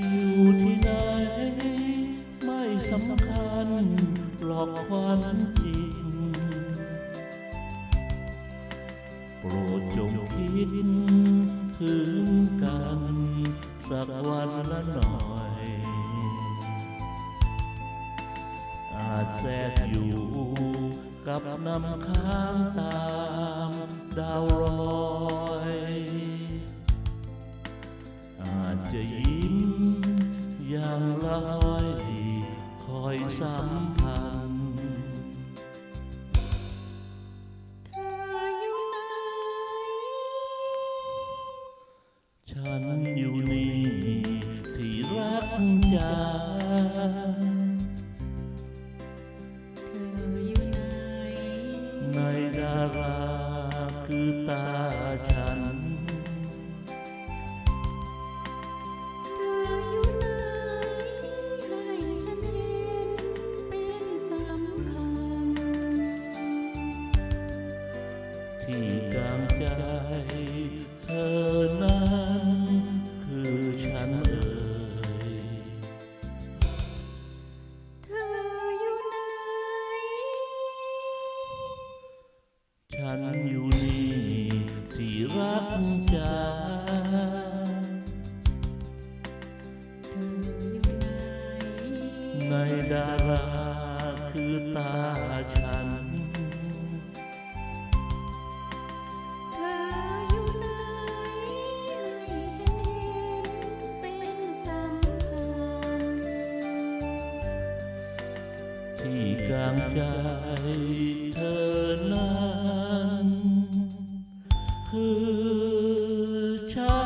อยู่ที่ไหนไม่สำคัญหรอกความจริงโปรดจงคิดถึงกันสักวันละหน่อย อาจแทรกอยู่กับน้ำค้างตามดาวลอย อาจจะยิ้ม สัมพันธ์เธออยู่ไหนฉันอยู่นี่ที่รักจาเธออยู่ไหนในดาราคือตาฉัน ใจเธอนั้นคือฉันเอ่ยเธออยู่ไหน ฉันอยู่นี่ที่รักจาเธออยู่ไหน ในดาราคือตาฉัน ที่กลางใจเธอนั้นคือช้า